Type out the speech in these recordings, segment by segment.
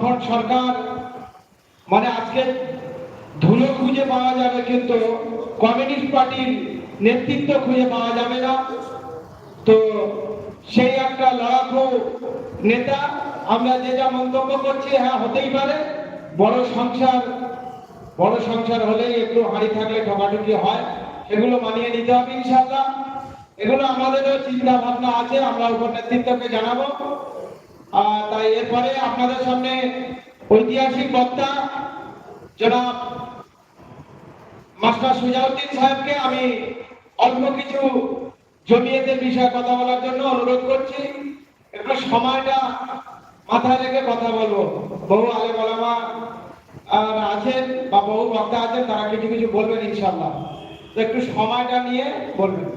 বামফ্রন্ট সরকার মানে আজকে ধুলো খুঁজে পাওয়া যাবে কিন্তু কমিউনিস্ট পার্টির নেতৃত্ব খুঁজে পাওয়া যাবে না। তো সেই একটা লড়াকু নেতা, আমরা যে যা মন্তব্য করছি হ্যাঁ হতেই পারে। বড় সংসার বড় সংসার হলেই একটু হাঁড়ি থাকলে ঠকাঠুকি হয়, এগুলো মানিয়ে নিতে হবে ইনশাল্লাহ এগুলো আমাদেরও চিন্তা ভাবনা আছে, আমরা উপর নেতৃত্বকে জানাব। এরপরে আপনাদের সামনে ঐতিহাসিক বক্তা জনাব মাস্টার সুজাউদ্দিন সাহেবকে আমি অল্প কিছু জমিয়েদের বিষয়ে কথা বলার জন্য অনুরোধ করছি। একটু সময়টা মাথায় রেখে কথা বলব। বহু আলে বলামা আছেন বা বহু বক্তা আছেন, তারা কিছু কিছু বলবেন ইনশাল্লাহ তো একটু সময়টা নিয়ে বলবেন।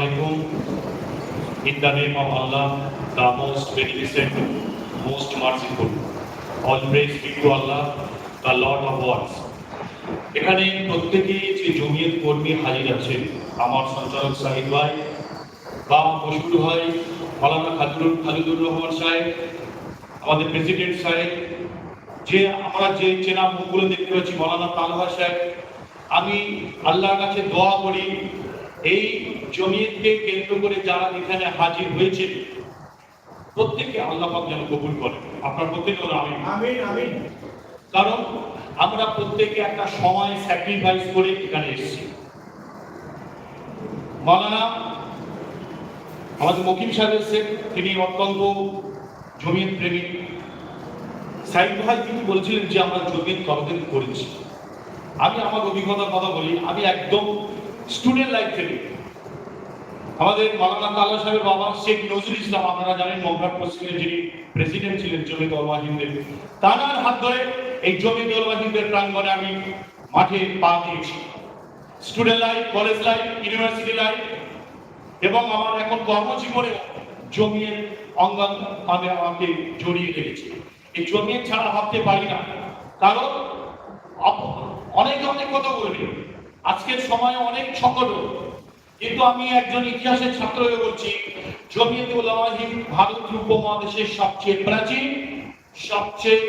Alaikum. In the name of Allah, the most beneficent, most merciful. All praise be to Allah, the Lord of worlds. এখানে প্রত্যেকে যে জমিয়ত কর্মী হাজির আছে আমার সঞ্চালক সাহিদ ভাই বা মশহুর ভাই মালানা খাজুর খালিদুর রহমান সাহেব আমাদের প্রেসিডেন্ট সাহেব যে আমরা যে চেনা মুখগুলো দেখতে পাচ্ছি মৌলানা তালহা সাহেব আমি আল্লাহর কাছে দোয়া করি এই জমিয়তকে কেন্দ্র করে যারা এখানে হাজির হয়েছে প্রত্যেককে আল্লাহ পাক যেন কবুল করে আপনার প্রত্যেকে আমি আমিন। আমিন কারণ আমরা প্রত্যেকে একটা সময় স্যাক্রিফাইস করে এখানে এসেছি। মালানা আমাদের মকিম সাহেব এসেছেন তিনি অত্যন্ত জমিয়ত প্রেমী। সাইদ ভাই তিনি বলছিলেন যে আমরা জমিয়ত কতদিন করেছি। আমি আমার অভিজ্ঞতার কথা বলি আমি একদম স্টুডেন্ট লাইফ থেকে। আমাদের মালানা তাল্লা সাহেবের বাবা শেখ নজরুল ইসলাম, আপনারা জানেন মমরাট পশ্চিমের যিনি প্রেসিডেন্ট ছিলেন জমিয়ত অলমাহিনদের তানার হাত ধরে এই জমি অলমাহিনদের প্রাঙ্গণে আমি মাঠে পা দিয়েছি। Student life college life university life এবং আমার এখন কর্মজীবনে জমিয়ে অঙ্গাঙ্গ আমি আমাকে জড়িয়ে রেখেছে। এই জমিয়ে ছাড়া ভাবতে পারি না। কারণ অনেকে অনেক কথা বলবে। আজকের সময়ে অনেক সংকট কিন্তু আমি একজন ইতিহাসের ছাত্র হয়ে বলছি, জমিয়তে উলামাহীন ভারত উপমহাদেশের সবচেয়ে প্রাচীন, সবচেয়ে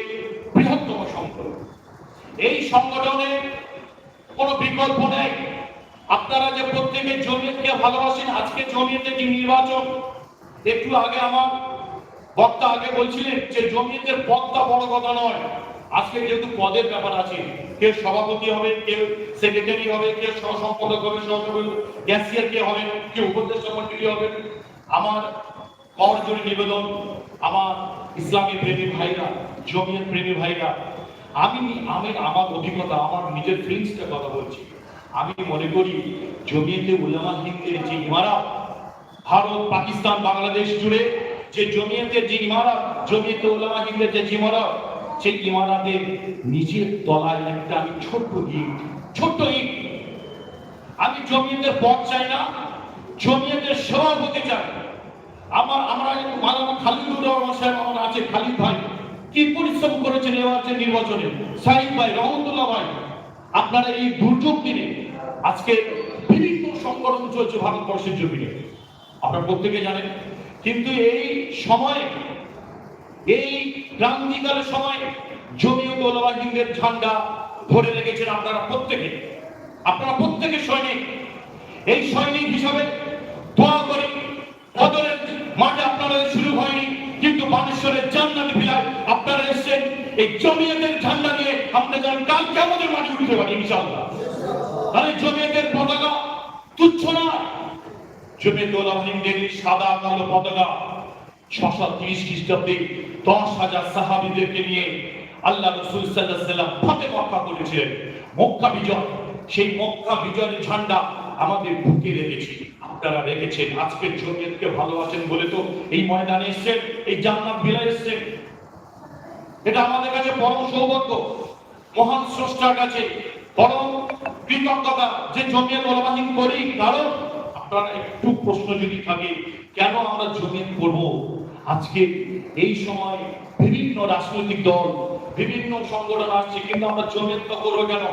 বৃহত্তম সংগঠন। এই সংগঠনে কোনো বিকল্প নেই। আপনারা যে প্রত্যেকে জমিয়তকে ভালোবাসেন, আজকে জমিয়তের যে নির্বাচন, একটু আগে আমার বক্তা আগে বলছিলেন যে জমিয়তের পদটা বড় কথা নয়। আজকে যেহেতু পদের ব্যাপার আছে কেউ সভাপতি হবে কেউ সেক্রেটারি হবে কেউ সহ সম্পাদক হবে, সহসভাপতি ক্যাশিয়ার কে হবে কেউ উপদেষ্টা মন্ডলী হবে, আমার কর জোরে নিবেদন, আমার ইসলামী প্রেমী ভাইরা জমিয়ার প্রেমী ভাইরা, আমি আমি আমার অভিজ্ঞতা আমার নিজের ফিলিংসটা কথা বলছি। আমি মনে করি জমিয়তে উলামা হিন্দের যে ইমারত, ভারত, পাকিস্তান, বাংলাদেশ জুড়ে যে জমিয়তের যে ইমারত, জমিয়তে উলামা হিন্দের যে ইমারত সেই ইমারতের নিচের তলায় একটা আমি ছোট্ট ইট ছোট্ট ইট। আমি জমিয়তের পথ চাই না, জমিয়তের হতে চাই। আমার, আমরা মালানা খালিদুর রহমান সাহেব আমার আছে, খালিদ ভাই। কি পরিশ্রম করেছেন এবার যে নির্বাচনে? সাহিদ ভাই, রহমতুল্লাহ ভাই, আপনারা এই দুর্যোগ দিনে আজকে বিভিন্ন সংগঠন চলছে ভারতবর্ষের জমিনে। আপনারা প্রত্যেকে জানেন, কিন্তু এই সময়ে এই ক্রান্তিকালের সময় ওলামা হিন্দের ঝান্ডা ধরে রেখেছেন আপনারা প্রত্যেকে। আপনারা প্রত্যেকে সৈনিক। এই সৈনিক হিসাবে দোয়া করি বদরের মাঠে আপনারা শুরু হয়নি, কিন্তু বানেশ্বরের জান্নাতে বিলায় আপনারা এসেছেন। এই জমিয়তের ঝান্ডা নিয়ে আমরা যেন কাল কেমন মাঠে উঠতে পারি, ইনশাআল্লাহ। তাহলে জমিয়তের পতাকা তুচ্ছ না জমিয়ত সাদা কালো পতাকা ছশো তিরিশ খ্রিস্টাব্দে দশ হাজার সাহাবিদেরকে নিয়ে আল্লাহ রসুল সাল্লাম ফতে মক্কা করেছিলেন। মক্কা বিজয়, সেই মক্কা বিজয়ের ঝান্ডা আমাদের বুকে রেখেছি। আপনারা রেখেছেন। আজকের জমিয়তকে ভালোবাসেন বলে তো এই ময়দানে এসছেন, এই জান্নাত বিলা এসছেন। এটা আমাদের কাছে পরম সৌভাগ্য। মহান স্রষ্টার কাছে পরম কৃতজ্ঞতা যে জমিয়ত ওলামাহীন করি। কারণ আপনারা একটু প্রশ্ন যদি থাকে, কেন আমরা জমিয়ত করব? আজকে এই সময় বিভিন্ন রাজনৈতিক দল বিভিন্ন সংগঠন আসছে কিন্তু আমরা জমিয়ত করব কেন?